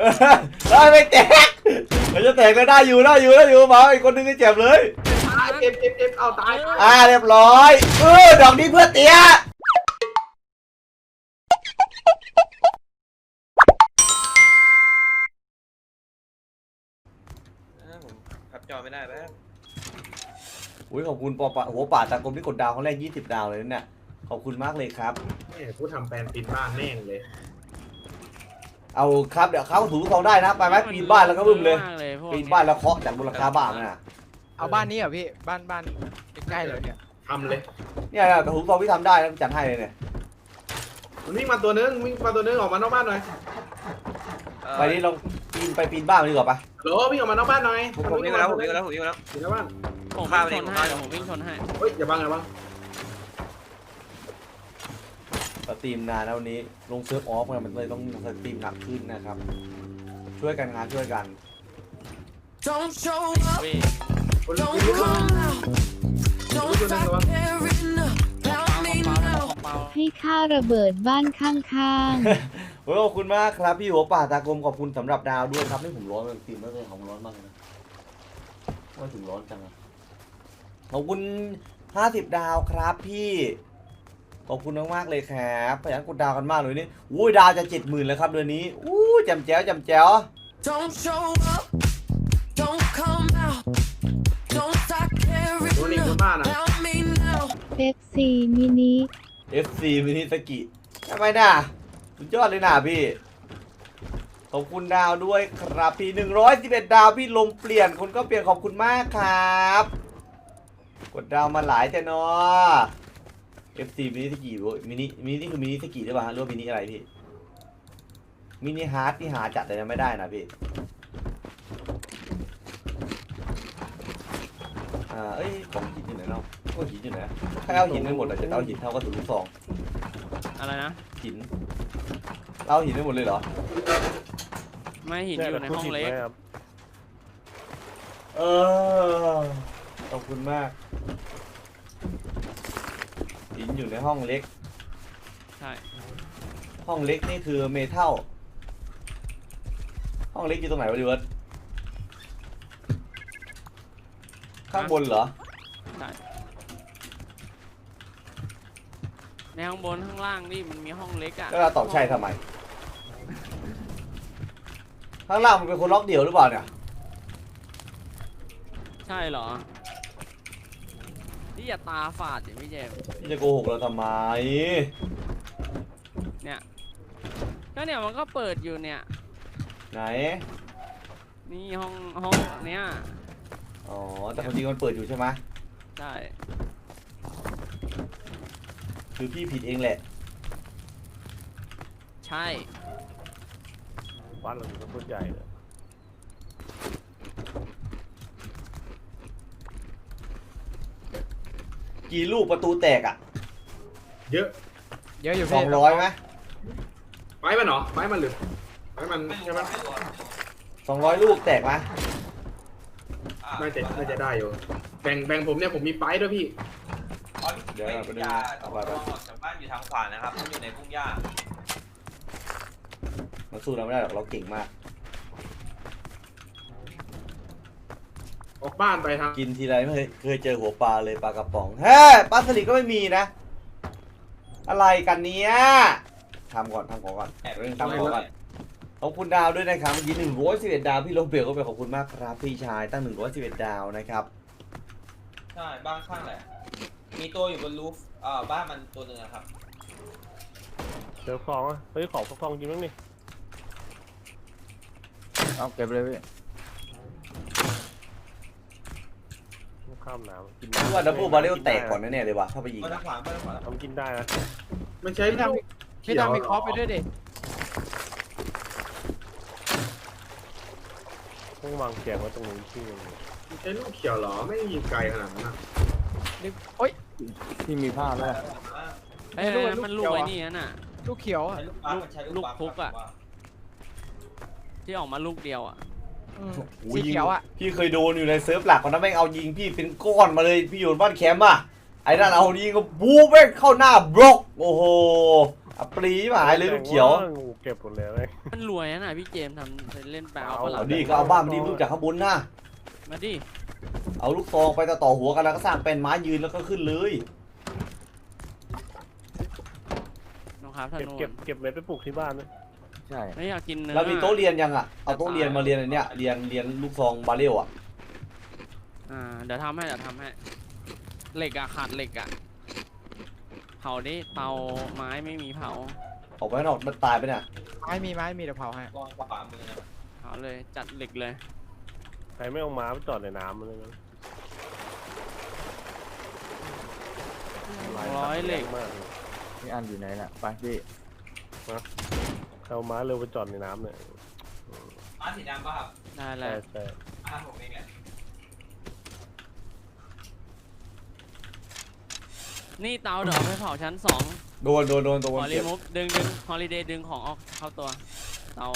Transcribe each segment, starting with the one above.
เฮ้ยไม่แตกมันจะแตกแล้วได้อยู่ได้อยู่ได้อยู่มาอีกคนนึงก็เจ็บเลยตายเจ็บเจ็บเจ็บเอาตายอ่าเรียบร้อยเออดอกนี้เพื่อเตี้ยเออผมขับจอไม่ได้แป๊บอุ้ยขอบคุณปอปะหัวป่าตากลมที่กดดาวครั้งแรก20 ดาวเลยนะเนี่ยขอบคุณมากเลยครับ เนี่ยกูทำแปลนปิดบ้านแม่งเลย เอาครับเดี๋ยวเขาถูทองได้นะไปไหมปีนบ้านแล้วก็บึ้มเลยมากเลยพวกปีนเนี้ยบ้านแล้วเคาะจากมูลค่าบ้านน่ะเอาบ้านนี้เหรอพี่บ้านบ้านใกล้ๆเลยเนี่ยทำเลยเนี่ยนะถูทองที่ทำได้แล้วจัดให้เลยเนี่ยมันวิ่งมาตัวนึงวิ่งมาตัวนึงออกมานอกบ้านหน่อยเอ่อไปนี่ลองปีนไปปีนบ้านมันดีกว่าปะโหลวิ่งออกมานอกบ้านหน่อยผมวิ่งมาแล้วผมวิ่งมาแล้วผมวิ่งมาแล้วอยู่ในบ้านผมข้าวิ่มงไปชดินผมข้ามให้เดี๋ยวผมวิ่งชนให้เฮ้ยอย่าบังอย่าบัง สตรีมนานแล้ววันนี้ ลงเซิร์ฟออฟมันเลยต้องสตรีมหนักขึ้นนะครับ ช่วยกันงานช่วยกัน Don't show up, เว้ยคน don't วิ่งวิ่ง come out, don't stop caring about me เปา now. เปาให้ค่าระเบิดบ้านข้างโอ้ยขอบคุณมากครับ พี่หัวป่าตากลมขอบคุณสำหรับดาวด้วยครับนี่ผมร้อนเลยตีมแล้วเลยของร้อนมากเลยนะว่าถึงร้อนจังอะขอบคุณห้าสิบดาวครับพี่ ขอบคุณมากๆเลยครับพยายามกดดาวกันมากเลยนี่อุ้ยดาวจะเจ็ดหมื่นแล้วครับเดือนนี้อู้จำแจ๋วจำแจ๋ว Don't show up, don't come out, don't stop ตัวนี้ caring คนบ้านอะ about me now. ๆ FC มินิ FC มินิสกิทำไมน่ะสุดยอดเลยน่ะพี่ ขอบคุณดาวด้วยครับพี่ 111 ดาวพี่ลมเปลี่ยนคนก็เปลี่ยนขอบคุณมากครับ กดดาวมาหลายแต่เนาะ FC มินิสกิโว้ยมินิมินินี่คือมินิสกิหรือเปล่าฮะหรือว่ามินิอะไรพี่มินิฮาร์ดที่หาจัดแต่ยังไม่ได้นะพี่อ่าเอ้ยของหินอยู่ไหนเนาะก็หินอยู่ไหนใครเอาหินไปหมดเลยจะเอาหินเท่ากับสุนลูกซองอะไรนะ หินเราเอาหินไปหมดเลยเหรอไม่หินอยู่ในห้องเล็ก เออขอบคุณมากหิน อยู่ในห้องเล็ก ใช่ ห้องเล็กนี่คือเมทัล ห้องเล็กอยู่ตรงไหนวะดิเวิร์ดข้างบนเหรอ ใช่ ในห้องบนข้างล่างนี่มันมีห้องเล็กอะแล้วเราตอบใช่ทำไม ข้างล่างมันเป็นคนล็อกเดี่ยวหรือเปล่าเนี่ย ใช่เหรอ นี่อย่าตาฝาดอย่างพี่เจมส์พี่จะโกหกเราทำไมก็เนี่ยมันก็เปิดอยู่เนี่ย ไหน นี่ห้องห้องเนี้ยอ๋อ แต่ความจริงมันเปิดอยู่ใช่ไหมใช่คือพี่ผิดเองแหละ ใช่ บ้านเราอยู่ต้นใหญ่เลย กี่ลูกประตูแตกอะเยอะ เยอะอยู่สพี่องร้อยไหมไปมันเหรอไปมันหรือไปมันใช่ไหมสองร้อยลูกแตกไหมน่าจะน่าจะได้อยู่ แบ่งแบ่งผมเนี่ยผมมีไปด้วยพี่ เดี๋ยวเราไปดูยาเอาไปไปออกจากบ้านอยู่ทางขวานะครับมันอยู่ในพุ่งหญ้ามันสู้เราไม่ได้หรอกเราเก่งมาก ออกบ้านไปทางกินทีไรไม่เคยเคยเจอหัวปลาเลยปลากระป๋องเฮ้ยปลาสลิดก็ไม่มีนะ อะไรกันเนี้ยทำก่อนทำของก่อนแอบเรื่องทำของก่อนขอบคุณดาวด้วยนะครับเมื่อกี้หนึ่งร้อยสิบเอ็ดดาวพี่ลงเปลี่ยนก็ไปขอบคุณมากครับพี่ชายตั้งหนึ่งร้อยสิบเอ็ดดาวนะครับใช่บ้านข้างแหละ มีตัวอยู่บนรูฟเอ่อบ้านมันตัวหนึ่งอะครับ เจอของอะเฮ้ยของฟักทองจริงมั้งนี่เอาเก็บเลยพี่ ข้ามน้ำกินพี่ว่าดับเบิลบาร์เรลแตกก่อนแน่ๆเลยว่ะถ้าไปยิงบ้านทางขวาบ้านทางขวาทำกินได้นะมันใช้พี่ทำพี่ทำมีคอปไปด้วยดิต้องวางแกงไว้ตรงนู้นที่นึงมันใช้ลูกเขียวเหรอไม่ได้ยิงไกลขนาดนั้นนะที่มีผ้าแล้วเอ้ยลูกมันลูลูกกไอ้เขียวอะนี่นั่นน่ะ ลูกเขียวอะใช้ลูกปั๊บมันใช้ลูกปั๊บลูกคุกอะครับที่ออกมาลูกเดียวอะอืม โอ้สียิงเขียวอะพี่เคยโดนอยู่ในเซิร์ฟหลักคนนั้นแม่งเอายิงพี่เป็นก้อนมาเลยพี่อยู่บ้านแคมป์อะไอ้นั่นเอายิงก็บู๊แม่งเข้าหน้าบล็อกโอ้โหอัปรีหมายเลยลูกเขียวงูเก็บหมดเลยเว้ยมันรวยนะน่ะพี่เจมส์ทำไปเล่นแปลเอาเอาปะล่ะเอาดิก็เอาบ้านมันดิลูกจากข้างบนนะมาดิเอาลูกซองไปต่อหัวกันแล้วก็สร้างเป็นไม้ยืนแล้วก็ขึ้นเลยน้องครับท่านเก็บนู้นเก็บเก็บเม็ดไปปลูกที่บ้านนะ ใช่ไม่อยากกินเนื้อเรามีโต๊ะเรียนยังอะเอาโต๊ะเรียนมาเรียนอันเนี้ยเรียนเรียนลูกซองบาเรลอะอ่าเดี๋ยวทำให้เดี๋ยวทำให้เหล็กอะขาดเหล็กอะเผาดิเตาไม้ไม่มีเผาออกไปข้างนอกมันตายไปเนี่ยไม้มีไม้มีเดี๋ยวเผาให้ลองขวามือนะเผาเลยจัดเหล็กเลยใครไม่เอาม้าไปจอดในน้ำเลยนะร้อยเหล็กมากเลยพี่อันอยู่ไหนน่ะไปพี่ เอาม้าเร็วไปจอดในน้ำเนี่ยม้าสีดำป่ะครับได้แล้ใช่วใช่อ่าผมเองแหละนี่เตาเดี๋ยวเอาไปเผาชั้นสองโดนโดนโดนโดขนอรีเก็บมูฟดึงดึงฮอลิเดย์ดึงของออกเข้าตัวเตา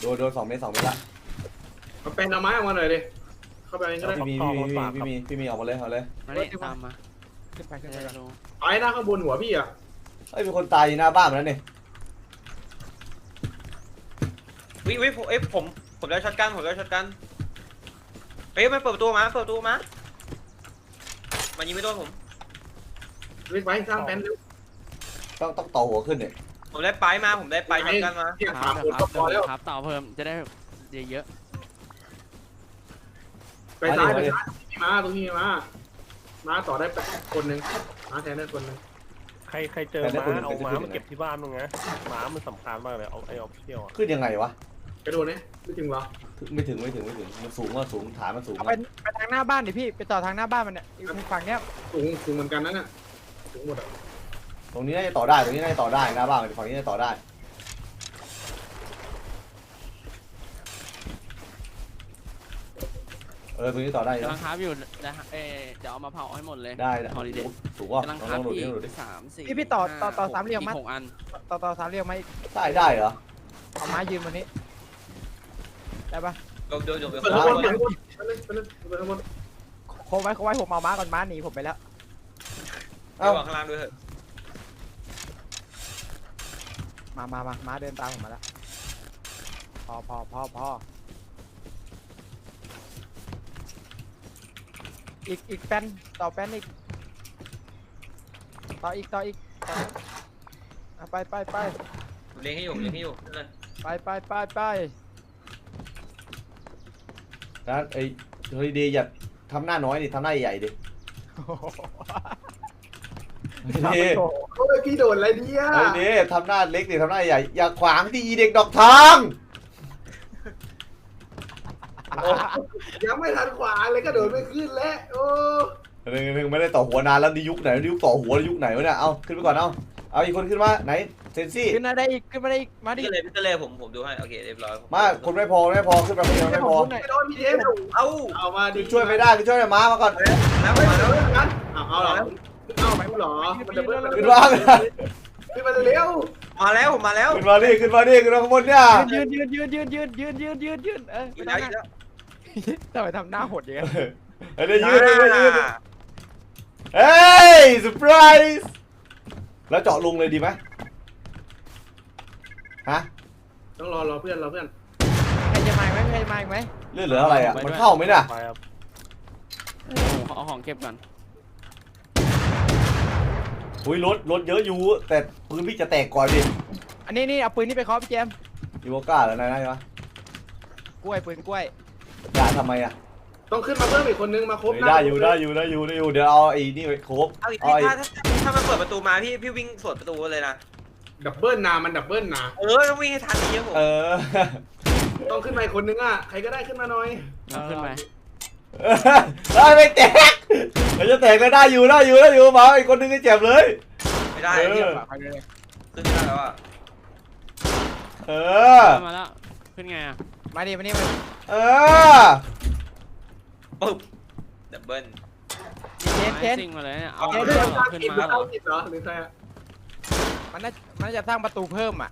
โดนโดนสองเมตรสองเมตรละเอาเป็นเอาไม้ออกมาหน่อยดิ เข้าไปก็ได้พี่มีพี่มีพี่มีพี่มีออกมาเลยเอาเลยมานี่ตามมาขึ้นไปจะขึ้นไปได้ก่อนรู้ไอ้หน้าข้างบนหัวพี่อะเฮ้ยมีคนตายอยู่หน้าบ้านมันแล้วนี่ วิวิผมเอ้ยผมผมได้ช็อตกันผมได้ช็อตกันเฮ้ยมันเปิดประตูมาเปิดประตูมามันยิงไม่โดนผมรีบไปสร้างแผ่นเร็วต้องต้องต่อหัวขึ้นเนี่ยผมได้ไปมาผมได้ไปช็อตกันมาเที่ยงครัสาบมเดี๋คยวนคก็รับพอแล้วครับเตาเพิ่มจะได้เยอะไปซ้ายไปซ้ายตรงนี้มาตรงนี้มามาต่อได้แปดคนหนึ่งมาแทนได้คนหนึ่งใครใครเจอม้าเอาม้ามาเก็บที่บ้านมั้งนะม้ามันสำคัญมากเลยเอาไอ้ออฟเชียลอะขึ้นยังไงวะ กระโดดเนี่ยไม่ถึงเหรอไม่ถึงไม่ถึงไม่ถึงมันสูงว่าสูงฐานมันสูงเอาไปไปทางหน้าบ้านดิพี่ไปต่อทางหน้าบ้านมันเนี่ยอีกฝั่งเนี้ยสูงสูงเหมือนกันนั่นน่ะสูงหมดอะตรงนี้น่าจะต่อได้ตรงนี้น่าจะต่อได้หน้าบ้านมันฝั่งนี้น่าจะต่อได้เออตรงนี้ต่อได้ๆเนกำลัอะงครับอยู่เดี๋ยวเอ้ยเดี๋ยวเอามาเผาให้หมดเลยได้ได้ฮอลิเดย์สูงว่ากำลังลครับองดูดิอีลองดูดิกสามสี่พี่พี่ต่อต่อต่อห้สามเหลี่ยมอีมั้กหกอันต่อต่อสามเหลี่ยมมาอีกได้ได้เหรอเอาไม้ยืนบนนี้ ได้ปะเดี๋ยวเดี๋ยวเดี๋ยวเดี๋ยวเปิดข้างบนเปิดข้างบนเปิดเลยเปิดเลยเปิดข้างบนโคไว้โคไว้ผมเอาม้าก่อนม้าหนีผมไปแล้วเดี๋ยววางข้างล่างด้วยเถอะมามามาม้าเดินตามผมมาแล้วพอพอพอพออีกอีกแป้นต่อแป้นอีกต่ออีกต่ออีกต่ออีกอะไปไปไปผมเลี้ยงให้อยู่ผมเลี้ยงให้อยู่นั่นเลยไปไปไปไป นะไอ้เฮลิเดย์อย่าทำหน้าน้อยดิทำหน้าใหญ่ๆดิโอ้โหเฮลิเดย์โอ้ยพี่โดนอะไรเนี่ยเฮลิเดย์ทำหน้าเล็กดิทำหน้าใหญ่อย่าขวางดิอีเด็กดอกทองโอ้ยังไม่ทันขวาเลยก็โดดไม่ขึ้นแล้วโอ้หนึ่งหนึ่งไม่ได้ต่อหัวนานแล้วนี่ยุคไหนนี่ยุคต่อหัวยุคไหนวะเนี่ยเอาขึ้นไปก่อนเอา เอาอีกคนขึ้นมาไหนเซนซี่ขึ้นมาได้อีกขึ้นมาได้อีกมาดิพี่เลยพี่เลยผมผมดูให้โอเคเรียบร้อยมาคนไม่พอไม่พอขึ้นไปคนเดียวไม่พอไม่โดนพี่เทมเอ้าเอามาดิคือช่วยไม่ได้คือช่วยมามาก่อนแล้วไม่มาโดแล้วนกันเอาเอาเหรอเอาไปเหรอมันจะเบิ้ลขึ้นมาขึ้นมาเร็วมาแล้วผมมาแล้วขึ้นมาดิขึ้นมาดิขึ้นมาข้างบนเนี่ยยืนยืนยืนยืนยืนยืนยืนยืนยืนเอออยู่แล้วอยู่แล้วทำไมทำหน้าหดอย่างเงี้ยเฮ้ยยืนยืนยืนเฮ้ยเซอร์ไพรส์ แล้วเจาะลุงเลยดีไหมฮะต้องรอรอเพื่อนรอเพื่อนใครจะมาอีกไหมใครจะมาอีกไหมเลือดเหลืออะไรอะมันเข้าไหมน่ะไปครับผมเอาของเก็บก่อนอุ้ยรถรถเยอะอยู่ แต่ปืนพี่จะแตกก่อนดิอันนี้นี่เอาปืนนี่ไปเคาะพี่เจมส์อีโวก้าแล้วนายนะใช่ไหมกล้วยปืนกล้วยด่าทำไมอะต้องขึ้นมาเพิ่มอีกคนนึงมาครบเฮ้ยได้อยู่ได้อยู่ได้อยู่ได้อยู่เดี๋ยวเอาไอ้นี่ไปโคบเอาอีกเอาพี่ไอ้ถ้าถ้า ถ้ามันเปิดประตูมาพี่พี่วิ่งสวนประตูเลยนะดับเบิลนามันดับเบิลนา เออต้องวิ่งให้ทันนี้ครับผมเออต้องขึ้นมาอีกคนนึงอะ ใครก็ได้ขึ้นมาหน่อย เอาขึ้นไปได้ไม่แตกมันจะแตกก็ได้อยู่ได้อยู่ได้อยู่มาอีกคนนึงก็เจ็บเลย ไม่ได้เออพี่ใครเลยขึ้นไม่ได้แล้วอะเออ มาแล้ว ขึ้นไงอะมาดิมาดิมาดิเออปึ๊บดับเบิ้ลเท นเทนซิ่งมาเลยเนี่ยเอาเฮ้ยขึ้นเรื่องมาสร้างขึ้นกิจมาหรือเหรสร้าองกิจเหรอหรือใครอะมันน่ามันน่าจะสร้างประตูเพิ่มอะ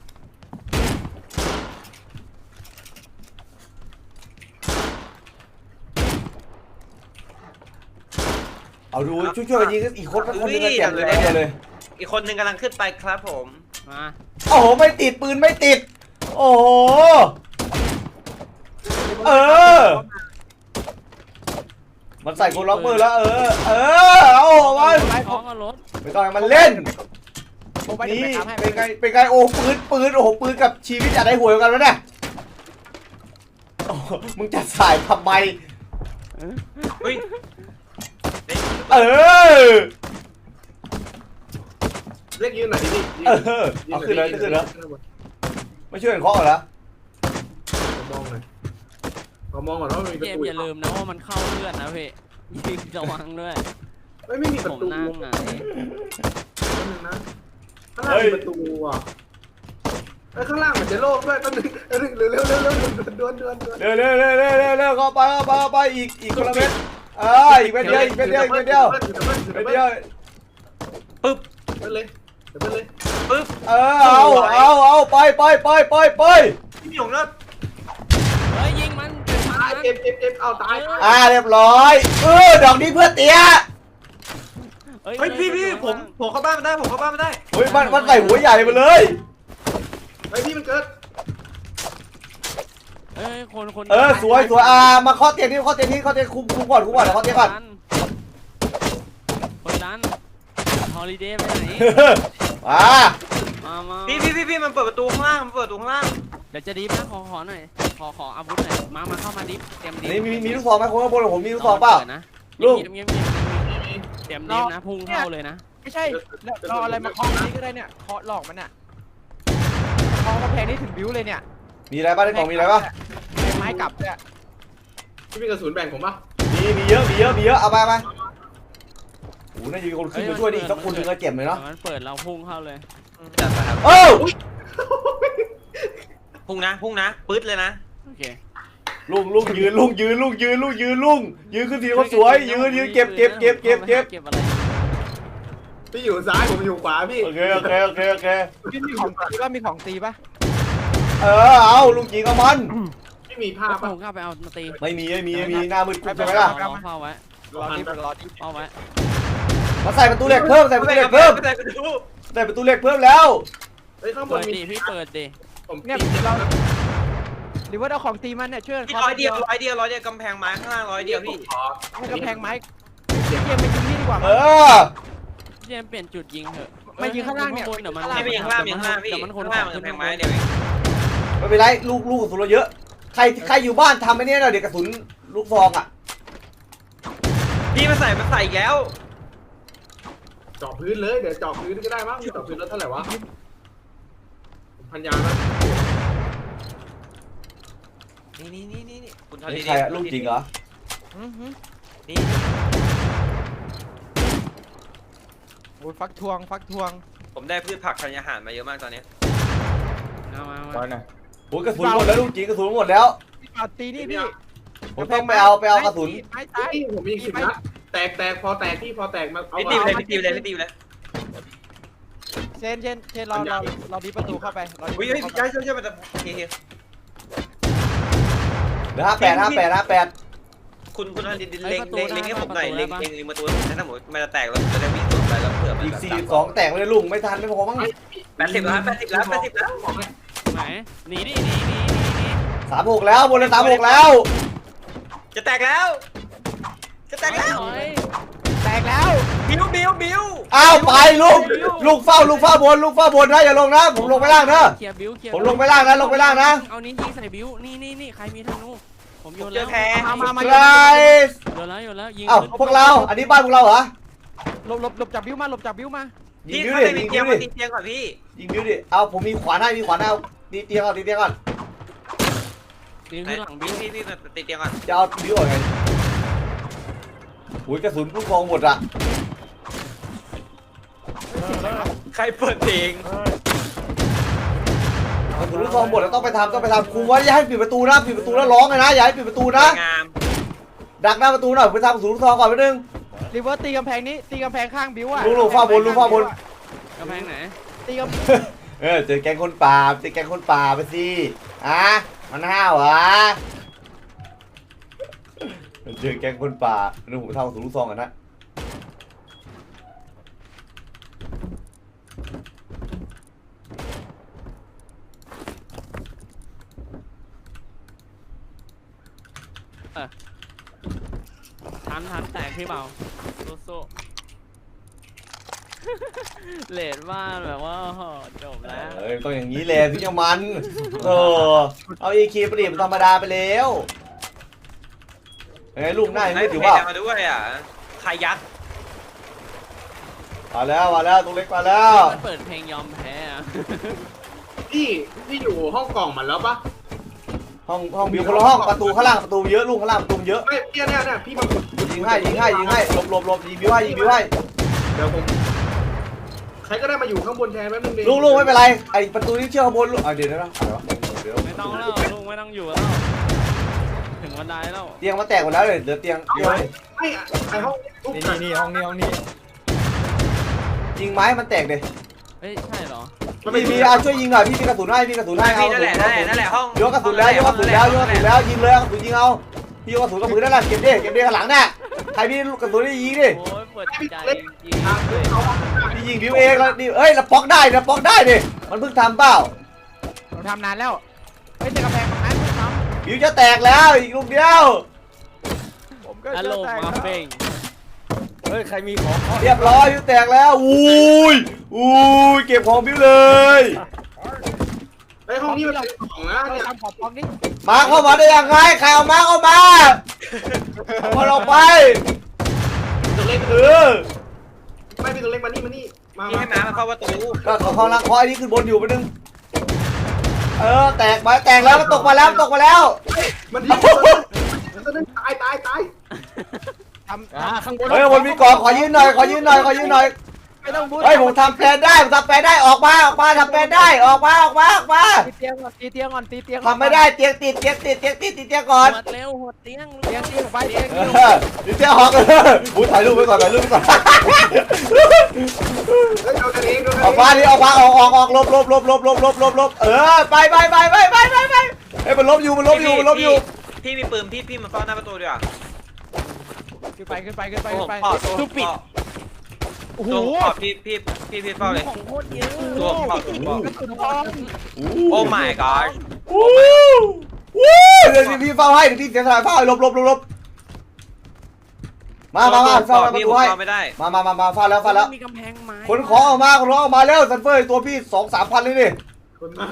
เอาดูช่วยช่วยๆกันยิงอีกคนคนนึงก็เจ็บเลยเดียวเลย อีกคนหนึ่งกำลังขึ้นไปครับผม มาโอ้โหไม่ติดปืนไม่ติด โอ้โห เออ มันใส่คนล็อกมือแล้วเออ เออ เอามันไปท้องกับรถไม่ต้องให้มันเล่น ผมไปนี่ไปทำให้เป็นไง เป็นไง โอ้ ปืน ปืน โอ้โหปืนกับชีวิตจะได้หวยกันวะเนี่ยโอ้โหมึงจะสายทำไม เฮ้ยเออ เรียกยืนหน่อยดิพี่ยืนเออเอาขึ้นเลยขึ้นเลย ไม่ช่วยกันเคาะเหรอ ผมมองหน่อย ผมมองก่อนว่ามันมีปเจระมตูส์อย่าลืมนะว่ามันเข้าเลือดนะพี่ยิงระวังด้วยไม่ไม่มีปผระมตูนั่งไหนแป๊บนึงนะข้างล่างมีประตูอะไอ้ยข้างล่างเหมือนจะโล่งด้วยแป๊บนึงเร็วเร็วเร็วเร็วเร็วดวนดวนดวนเร็วเร็วเร็วเร็วเร็วเร็วเข้าไปเข้าไปเข้าไปอีกอีกคนละเม็ดเอออีกเม็ดเดียวอีกเม็ดเดียวอีกเม็ดเดียวเม็ดเม็ดเดีเดียยววปึ๊บเม็ดเลยเม็ดเลยปึ๊บเออเอาเอาเอาไปไปไปไปไปพี่หยงแล้วเฮ้ยยิงมัน เป็นตายมันเจ็บเจ็บเจ็บเอาตายอ่าเรียบร้อยเออดอกนี้เพื่อเตี้ยเฮ้ยพี่พี่ผมผมเข้าบ้านมาได้ผมเข้าบ้านมาได้เฮ้ยมันมันใส่หัวใหญ่ไปเลยไอ้พี่มันเกิดเอ้ยคนคนเออสวยสวยอ่ามาเคาะเตียงนี่เคาะเตียงนี่เคาะเตียงคุมคุมก่อนคุมก่อนเดี๋ยวเคาะเตียงก่อนคนนั้นฮอลิเดย์ไปไหนมามามาพี่พี่พี่พี่มันเปิดประตูข้างล่างมันเปิดประตูข้างล่าง เดี๋ยวจะดิฟนะขอขอหน่อยขอขออาวุธหน่อยมามาเข้ามาดิฟเตรียมดิฟนี่มีมีลูกซองไหมคนข้างบนผมมีลูกซองเปล่า นะลูกเงียบๆเตรียมดิฟนะพุ่งเข้าเลยนะไม่ใช่เราเราเอาอะไรมาเคาะนี่ก็ได้เนี่ยเคาะหลอกมันอะเคาะกระแพงนี่ถึงบิ้วเลยเนี่ยมีอะไรบ้างในกล่องมีอะไรบ้างไม้กลับเนี่ยพี่มีกระสุนแบ่งผมปะมีมีเยอะมีเยอะมีเยอะเอาไปมาโอ้โหน่าจะมีคนขึ้นมาช่วยดิอีกสักคนหนึ่งก็เจ็บเลยเนาะ มันเปิดเราพุ่งเข้าเลยจัดไปครับโอ้า พุ่งนะพุ่งนะปึ๊ดเลยนะ โอเค ลุงลุงยืนลุงยืนลุงยืนลุงยืนลุงยืนขึ้นทีเขาสวย ยืนยืนเก็บเก็บเก็บเก็บเก็บเก็บอะไรพี่อยู่ซ้ายผมอยู่ขวาพี่โอเคโอเคโอเคโอเคพี่มีของตีป่ะมีของตีป่ะเออเอาลุงยิงเอามันพี่มีผ้าเอาปะผมเข้าไปเอามาตีไม่มีไม่มีไม่มีหน้ามืดใช่ไหมล่ะรอเฝ้าไว้รอดิรอดิเฝ้าไว้มาใส่ประตูเหล็กเพิ่มใส่ประตูเหล็กเพิ่มไม่ได้ประตูใส่ประตูเหล็กเพิ่มแล้วเฮ้ยข้างบเปินดมีดิพี่เปิดดิ ผมเนี่ยปีนเราหรือว่าเอาของตีมันเนี่ยช่วยพี่ร้อยเดียวร้อยเดียวร้อยเดียวกำแพงไม้ข้างล่างร้อยเดียวพี่ขอให้กระแพงไม้เกมไปยิงนี่ดีกว่าเอมั้งอเจมส์เปลี่ยนจุดยิงเถอะไม่ยิงข้างล่างเนี่ยบนเดี๋ยวมันไม่มีข้างล่างมีข้างล่างพี่เดี๋ยวมันคนข้างล่างมันขึ้นกำแพงข้างบไม้นเดียวเองไม่เป็นไรลูกลูกกระสุนเราเยอะ ใครใครอยู่บ้านทำไอ้นี่หน่อยเดี๋ยวกระสุนลูกซองอะ พี่มาใส่มาใส่อีกแล้วเจาะพื้นเลยเดี๋ยวเจาะพื้นก็ได้มั้งเจาะพื้นแล้วเท่าไหร่วะผมพันยานะ นี่นี่นี่นี่นี่คุณทอนี่ดีใครอะลูกจริงเหรออื้อหือนี่โอ้ยฟักทวงฟักทวงผมได้พืชผักธัญญาหารมาเยอะมากตอนนี้เอามาร้อมายหน่อยโอ้ยกระสุนหมดแล้วลูกจริงกระสุนหมดแล้ว พี่เอาตีนี่พี่ผมต้องไปเอาไปเอากระสุน ไม้ซ้ายพี่ผมมีสิบนัดแตกแตกพอแตกพี่พอแตกมาเอาพี่ตีไปเลยพี่ตีไปเลยพี่ตีไปเลยเชนเชนเชนเราเราเราดีประตูเข้าไปเราดีอุ้ยประเฮ้ยตูใช่เข้าไปใช่ใช่มันจะโอเคโอเค เดี๋ยวห้าแปดห้าแปดห้าแปดคุณคุณทอดีเล็งเล็งเล็งให้ผมหน่อยเล็งเล็งเล็งประตูให้ผมถ้าหมดมันจะแตกแล้วผมจะได้วิ่งสวนไปแล้วเผื่อมันอีกแบบสี่สองแตกไปเลยลุงไม่ทันไม่พอมั้งแปดสิบแล้วแปดสิบแล้วแปดสิบแล้วบอกเลยไหนหนีดิหนีหนีหนีหนีสามหกแล้วบนเลยสามหกแล้ว จะแตกแล้ว จะแตกแล้วถอยแตกแล้วบิวบิวบิวอ้าวไปลูกลูกเฝ้าลูกเฝ้าบนลูกเฝ้าบนนะอย่าลงนะผมลงไปล่างนะเคลียร์บิวเคลียร์ผมลงไปล่างนะลงไปล่างนะเอานี้ยิงใส่บิวนี่นี่นี่ใครมีธนู ผมโยนเจแล้อวแพ้มามามาไกรโยนแล้วโยนแล้วยิงเอ้าขึ้นพวกเรา อันนี้บ้านพวกเราเหรอ หลบหลบหลบจับบิ้วมาหลบจับบิ้วมายิงพี่บิ้วข้างดิในมียิงเตียบิ้งวดิมาตีเตียงก่อนพี่ยิงบิ้วดิ เอาผมมีขวานให้มีขวานให้เอาตีเตียงก่อนตีเตียงก่อนยิงขึ้นหลังบิพี่วพี่พี่มาตีเตียงก่อนจะเอาบิ้วก่อนไงโอ้ยกระสุนลูกซองหมดอะใครเปิดเพลงกระ สุนลูกซองหมดแล้วต้องไปทำต้องไปทำคุมไว้อย่าให้ปิดประตูนะปิดประตูแล้วร้องเลยนะอย่าให้ปิดประตูสนะวยงามดักหน้าประตูหน่อยไปทำกระสุนลูกซองก่อนไปนึง รีเวิร์สตีกำแพงนี้ตีกำแพงข้างบิ้วอะลูกลูกฝ้าบนลูกฝ้าบน กำแพงไหนตีกำเออเจอแก๊งคนป่าเจอแก๊งคนป่าไปสิอะมันห้าวะเจอแก๊งคนป่าเดี๋ยวผมไปทำกระสุนลูกซองกันนะ ทันทันแตก พี่เบาสู้ๆ เลดบ้านแบบว่าโอ้โหจบแล้ว เอ้ยต้องอย่างนี้แหละพี่ยังมันเออเอาอีคีเปรียบธรรมดาไปแล้วยังไงลูกหน้ายังให้มืดผอมยู่เห็เปล่านมาด้วยอะคายักมาแล้วมาแล้วตัวเล็กมาแล้วมันเปิดเพลงยอมแพ้อะ พี่พี่อยู่ห้องกล่องมันแล้วปะห้องห้องบิวคนละห้องประตูข้างล่างประตูเยอะลูกข้างล่างประตูเยอะ ไม่เนี่ยเนี่ยเนี่ยพี่มา ยิงให้ยิงให้ยิงให้หลบหลบหลบยิงบิวให้ยิงบิวให้เดี๋ยวผมใครก็ได้มาอยู่ข้างบนแทนแป๊บนึงดิลูกลูกไม่เป็นไรไอประตูที่เชื่อมข้างบนลูกอะเดี๋ยวนะอะไรวะเดี๋ยวไม่ต้องแล้วลุงไม่ต้องอยู่แล้วถึงวันไดแล้วเตียงมาแตกหมดแล้วเลยเหลือเตียงเตียงไม่อะไอห้องทุกนี่นี่นี่ห้องนี้ห้องนี้ยิงไม้มันแตกเลยเฮ้ยใช่เหรอพี่พี่อะช่วยยิงหน่อยพี่มีกระสุนให้พี่กระสุนให้เอาพี่นั่นแหละนั่นแหละนั่นแหละห้องยกกระสุนแล้วยกกระสุนแล้วยกกระสุนแล้วยิงเลยกระสุนยิงเอา พี่ยกกระสุนกับมือได้ละเก็บดิเก็บดิข้างหลังน่ะใครพี่กระสุนได้ยิงดิโอ้ยเปิดใจจริงเลยพี่ยิงบิวเองแล้วดิเอ้ยเราป๊อกได้นะป๊อกได้ดิมันเพิ่งทำเปล่าเราทำนานแล้วเฮ้ยแต่กำแพงตรงนั้นทบิวจะแตกแล้วอีกลูกเดียวผมก็อารจะมณ์แตกมาเป่เฮ้ยใครมีของเคาะเรียบร้อยบิวแตกแล้วอุ้ยอุ้ยเก็บของบิวเลย ไอห้องนี้มันเป็นกล่องนะเราเนี่ย ทำขอบปองนี่มาเข้ามาได้ยังไง ใครเอามาเข้ามาเอามาออกไป ตัวเล็กเออ ไม่เป็นตัวเล็กมานี่มานี่ มาพี่มาให้ม้ามาเข้าประตูก็ขอเขาลังคอยนี่ขึ้นบนอยู่ไปนึง เออ แตกมาแตกแล้วมันตกมาแล้วมันตกมาแล้ว มันยิงตัวนึงตายตายตายทำอ่าข้างบนเฮ้ยบนมีกรอบขอยืนหน่อย ขอยืนหน่อย ขอยืนหน่อย ไม่ต้องบูทเฮ้ยผมทำแปลนได้ผมทำแปลนได้ออกมาออกมาทำแปลนได้ออกมาออกมาออกมาตีเตียงก่อนตีเตียงก่อนตีเตียงทำไม่ได้เตียงติดเตียงติดเตียงติดติดเตียงก่อนหัวเร็วหัวเตียงเตียงเตียงไปเตียงเออติดเตียงหอกเออบูถ่ายรูปไว้ก่อนถ่ายรูปไว้ก่อนเฮ้ยเอากันเองเอากันออกมาดิออกมาออกออกออกลบลบลบลบลบลบลบลบเออไปไปไปไปไปไปไปเฮ้ยมันลบอยู่มันลบอยู่มันลบอยู่พี่มีปืนพี่พี่มาเฝ้าหน้าประตูดีกว่าขึ้นไปขึ้นไปขึ้นไปตัวขึ้ผนมไปปอดตัวผตูมปิปดอด โอ้โหตัวผมปอดพี่พี่พี่พี่เฝ้าเลยของโคตรเยอะตัวผมปอดตัวผมปอดกระสุนทองโอ้ my god วู้วู้เดี๋ยวพี่เฝ้าให้เดี๋ยวพี่เสียสละเฝ้าให้หลบหลบหลบหลบมามามาเฝ้าประพี่ตูผมให้เข้าไม่ได้มามามามาเฝ้าแล้วเฝ้าแล้วมีกำแพงไม้ขนของออกมาขนของออกมาเร็วซันเฟอร์ตัวพี่สองสามพันเลยดิคนมาก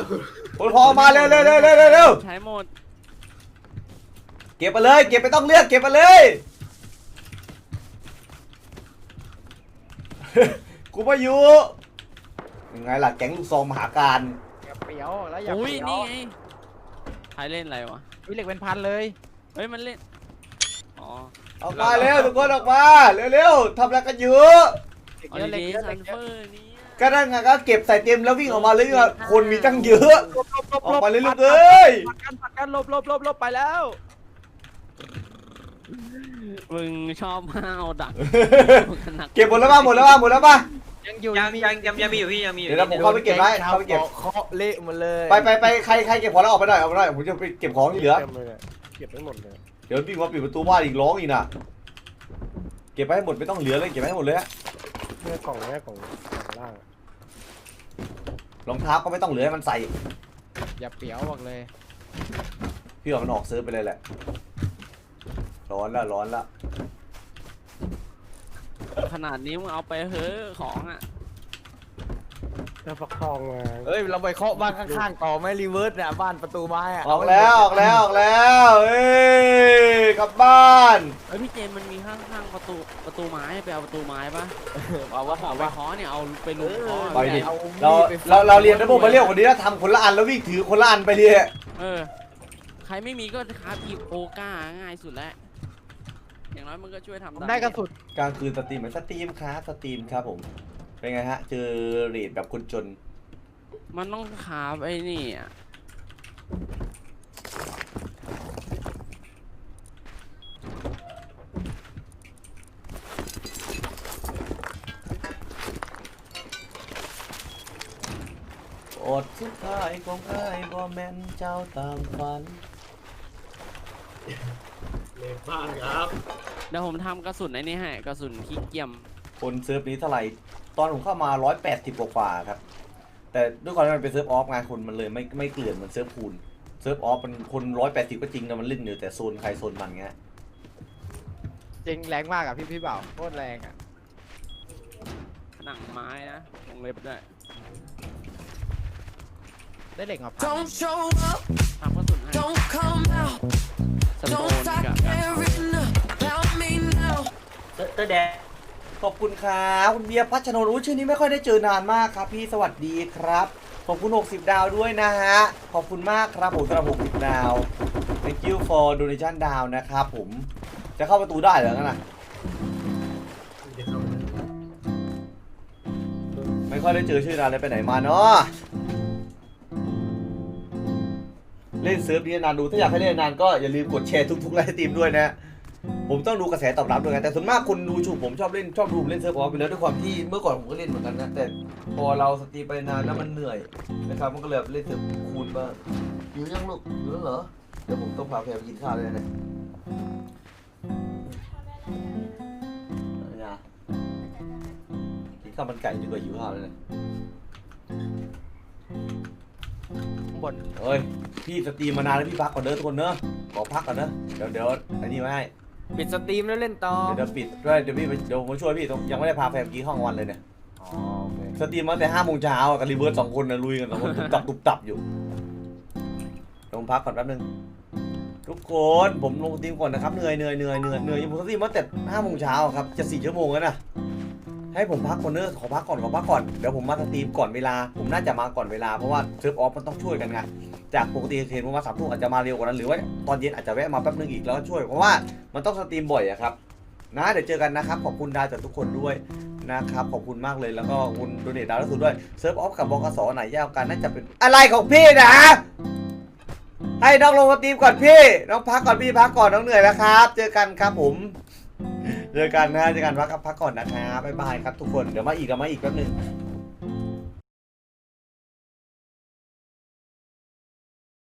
ขนของออกมาเร็วเร็วเร็วเร็วเร็วเร็วใช้หมดเก็บไปเลย เก็บไปต้องเลือกเก็บไปเลย กูมาอยู่ยังไงล่ะแก๊งลูกซองมหาการอย่าเปรี้ยวแล้วอย่าอุ้ยเปรี้ยวนี่ไงใครเล่นอะไรวะ วิเหล็กเป็นพันเลยเฮ้ยมันเล่น อ๋อ ออกมาเร็วทุกคนออกมาเร็วเร็วทำอะไรกันอยู่เอาเหล็กดีเยอะๆเหซัล็นกเฟเยออะร์เนี่ยก็นั่นไงก็เก็บใส่เต็มแล้ววิ่งออกมาเลยว่าคนมีตั้งเยอะออกมาเลยลูกเอ้ยปัดกันปัดกันลบลบลบลบไปแล้ว มึงชอบมาเอาดักเก็บหมดแล้วป่ะหมดแล้วป่ะหมดแล้วป่ะ ยังอยู่ยังยังยังยังมีอยู่พี่ยังมีอยู่เดี๋ยวเราผม เข้าไปเก็บไว้เข้าไปเก็บ เคาะเละหมดเลยไปไปไปใครใครเก็บของแล้วออกไปหน่อยออกไปหน่อยผมจะไปเก็บของที่เหลือเต็มเลยเนี่ยเก็บไว้หมดเลยเดี๋ยววิ่งมาปิดประตูบ้านอีกร้องอีกน่ะ เก็บไปให้หมดไม่ต้องเหลือเลยเก็บไปให้หมดเลยฮะเนี่ยกล่องเนี้ยกล่องกล่องล่างอะรองเท้าก็ไม่ต้องเหลือให้มันใส่อย่าเปรี้ยวบอกเลยพี่ว่ามันออกเซิร์ฟไปเลยแหละ ร้อนละร้อนละ ขนาดนี้มึงเอาไปเฮ้อะของอะแล้วฟักทองมาเอ้ยเราไปเคาะบ้านข้างๆต่อไหมรีเวิร์สเนี่ยบ้านประตูไม้อะออกแล้วออกแล้วออกแล้วเอ้ยกลับบ้านเฮ้ยพี่เจมส์มันมีข้างๆประตูประตูไม้ไปเอาประตูไม้ปะเอาวะเอาเอาไปวะ เคาะเนี่ยเอาไปลุมเคาะไปดิเอาเรามีดไปฟันเราเราเรียนระบบมาเรียกคนนี้แล้วทำคนละอันแล้ววิ่งถือคนละอันไปเลยเออ ใครไม่มีก็คราฟอีโอก้าง่ายสุดแล้วอย่าง น้อยมันก็ช่วยทำผมได้ได้กระสุนกลางคืนสตรีมเหมือนสตรีมครับสตรีมครับผม เป็นไงฮะ เจอเรทแบบคนจน มันต้องคราฟไอ้นี่อะอดสุดท้ายของไอ้ายบ่แม่นเจ้าตามฝัน เลนบ้านครับเดี๋ยวผมทำกระสุนไอ้นี่ให้กระสุนขี้เกียจคนเซิร์ฟนี้เท่าไหร่ ตอนผมเข้ามา180กว่าๆครับ แต่ด้วยความที่มันเป็นเซิร์ฟออฟไงคนมันเลยไม่ไม่เกลื่อนเหมือนเซิร์ฟพูลเซิร์ฟออฟมันคนร้อยแปดสิบก็จริงนะมันเล่นอยู่แต่โซนใครโซนมันเงี้ยจริงแรงมากอะพี่พี่เบาโคตรแรงอะหนังไม้นะวงเล็บด้วยได้เหล็กมาพัน Don't show up, ทำกระสุนให้ don't come out, สโต don't น stop กับการ caring about me now. เตอร์แดงขอบคุณครับคุณเบียร์พัชรนนท์อู้ชื่อนี้ไม่ค่อยได้เจอนานมากครับ พี่สวัสดีครับ ขอบคุณ 60 ดาวด้วยนะฮะ ขอบคุณมากครับผมสำหรับ60 ดาว thank you for donation ดาวนะครับผม จะเข้าประตูได้เหรองั้นน่ะไม่ค่อยได้เจอชื่อนานเลยไปไหนมาเนาะ เล่นเซิร์ฟนี้นานดู ถ้าอยากให้เล่นนานก็อย่าลืมกดแชร์ทุกๆไลฟ์สตรีมด้วยนะ ผมต้องดูกระแสตอบรับด้วยกันแต่ส่วนมากคนดูชูผมชอบเล่นชอบดูผมเล่นเซิร์ฟออฟไปแล้วด้วยความที่เมื่อก่อนผมก็เล่นเหมือนกันนะแต่พอเราสตรีมไปนานแล้วมันเหนื่อยนะครับมันก็เลยแบบเล่นเซิร์ฟคูณบ้างอยู่ยังลูกอยู่แล้วเหรอเดี๋ยวผมต้องพาแพรไปกินข้าวเลยนะเนี่ยเอาอย่ากินข้าวมันไก่ดีกว่าหิวข้าวเลยนะ ข้างบนเฮ้ย พี่สตรีมมานานแล้วพี่พักก่อนเด้อทุกคนเนอะขอพักก่อนเนอะเดี๋ยวเดี๋ยวอันนี้มาให้ปิดสตรีมแล้วเล่นต่อ เดี๋ยวเดี๋ยวปิดด้วยเดี๋ยวพี่ไปเดี๋ยวผมมาช่วยพี่ต้องยังไม่ได้พาแฟนกินข้าวกลางวันเลยเนี่ยอ๋อโอเคสตรีมมาตั้งแต่ห้าโมงเช้าอะกับรีเวิร์สสองคนนะลุยกันสองคนตุบตับตุบตับอยู่เดี๋ยวผมพักก่อนแป๊บนึงทุกคนผมลงสตรีมก่อนนะครับเหนื่อยเหนื่อยเหนื่อยเหนื่อยเหนื่อยผมสตรีมมาตั้งแต่ห้าโมงเช้าอะครับจะสี่ชั่วโมงแล้วนะ ให้ผมพักก่อนเนอะขอพักก่อนขอพักก่อนเดี๋ยวผมมาสตรีมก่อนเวลา ผมน่าจะมาก่อนเวลาเพราะว่าเซิร์ฟออฟมันต้องช่วยกันไงจากปกติเห็นว่ามาสามทุ่มอาจจะมาเร็วกว่านั้นหรือว่าตอนเย็นอาจจะแวะมาแป๊บนึงอีกแล้วช่วยเพราะว่ามันต้องสตรีมบ่อยอะครับนะเดี๋ยวเจอกันนะครับขอบคุณดาวจากทุกคนด้วยนะครับขอบคุณมากเลยแล้วก็คุณโดเนทดาวล่าสุดด้วยเซิร์ฟออฟกับบกสไหนยาวกันน่าจะเป็นอะไรของพี่นะให้น้องลงมาตีมก่อนพี่ น้องพักก่อนพี่พักก่อนน้องเหนื่อยแล้วครับ เจอกันครับผม เจอกันนะเจอกันพักพักก่อนนะครับบ๊ายบายครับทุกคน เดี๋ยวมาอีกเดี๋ยวมาอีกแป๊บนึง